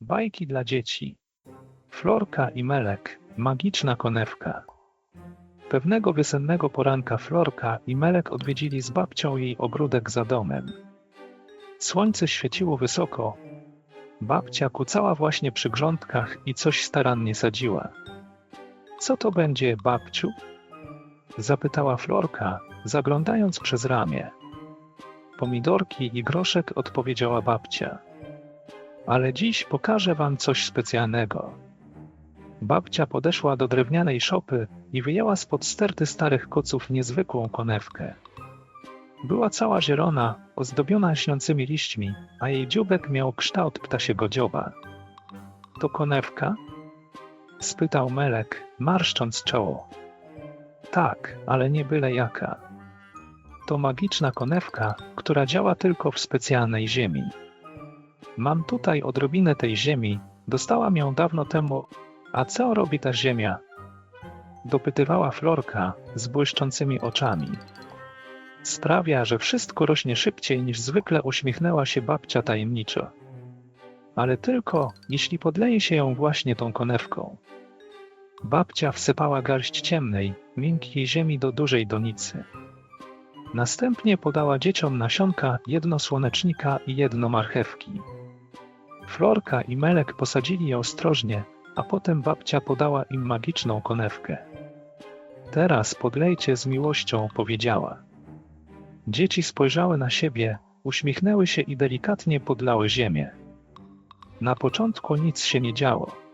Bajki dla dzieci. Florka i Melek. Magiczna konewka. Pewnego wiosennego poranka Florka i Melek odwiedzili z babcią jej ogródek za domem. Słońce świeciło wysoko. Babcia kucała właśnie przy grządkach i coś starannie sadziła. Co to będzie, babciu? Zapytała Florka, zaglądając przez ramię. Pomidorki i groszek odpowiedziała babcia. Ale dziś pokażę wam coś specjalnego. Babcia podeszła do drewnianej szopy i wyjęła spod sterty starych koców niezwykłą konewkę. Była cała zielona, ozdobiona śniącymi liśćmi, a jej dzióbek miał kształt ptasiego dzioba. To konewka? spytał Melek, marszcząc czoło. Tak, ale nie byle jaka. To magiczna konewka, która działa tylko w specjalnej ziemi. Mam tutaj odrobinę tej ziemi, dostałam ją dawno temu. A co robi ta ziemia? Dopytywała Florka z błyszczącymi oczami. Sprawia, że wszystko rośnie szybciej niż zwykle uśmiechnęła się babcia tajemniczo. Ale tylko, jeśli podleje się ją właśnie tą konewką. Babcia wsypała garść ciemnej, miękkiej ziemi do dużej donicy. Następnie podała dzieciom nasionka, jedno słonecznika i jedno marchewki. Florka i Melek posadzili je ostrożnie, a potem babcia podała im magiczną konewkę. Teraz podlejcie z miłością, powiedziała. Dzieci spojrzały na siebie, uśmiechnęły się i delikatnie podlały ziemię. Na początku nic się nie działo.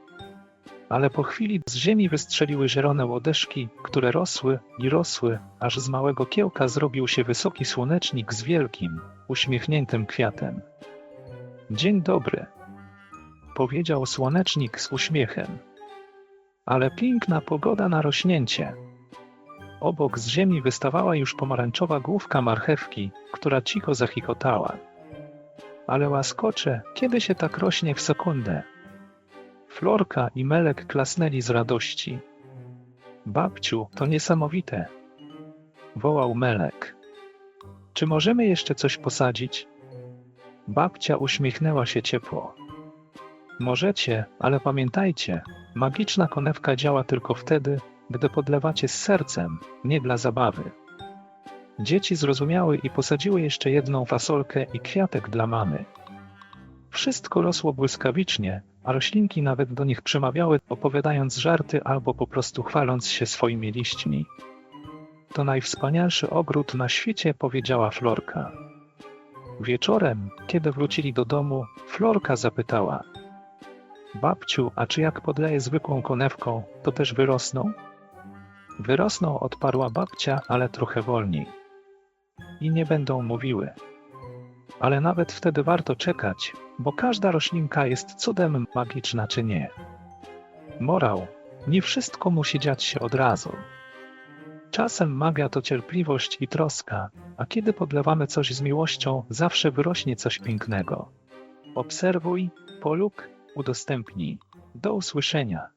Ale po chwili z ziemi wystrzeliły zielone łodeszki, które rosły i rosły, aż z małego kiełka zrobił się wysoki słonecznik z wielkim, uśmiechniętym kwiatem. Dzień dobry, powiedział słonecznik z uśmiechem. Ale piękna pogoda na rośnięcie. Obok z ziemi wystawała już pomarańczowa główka marchewki, która cicho zachikotała. Ale łaskocze, kiedy się tak rośnie w sekundę? Florka i Melek klasnęli z radości. Babciu, to niesamowite! Wołał Melek. Czy możemy jeszcze coś posadzić? Babcia uśmiechnęła się ciepło. Możecie, ale pamiętajcie, magiczna konewka działa tylko wtedy, gdy podlewacie z sercem, nie dla zabawy. Dzieci zrozumiały i posadziły jeszcze jedną fasolkę i kwiatek dla mamy. Wszystko rosło błyskawicznie, a roślinki nawet do nich przemawiały, opowiadając żarty albo po prostu chwaląc się swoimi liśćmi. To najwspanialszy ogród na świecie, powiedziała Florka. Wieczorem, kiedy wrócili do domu, Florka zapytała: Babciu, a czy jak podleję zwykłą konewką, to też wyrosną? Wyrosną, odparła babcia, ale trochę wolniej. I nie będą mówiły. Ale nawet wtedy warto czekać, bo każda roślinka jest cudem magiczna czy nie. Morał. Nie wszystko musi dziać się od razu. Czasem magia to cierpliwość i troska, a kiedy podlewamy coś z miłością, zawsze wyrośnie coś pięknego. Obserwuj, polub, udostępnij. Do usłyszenia.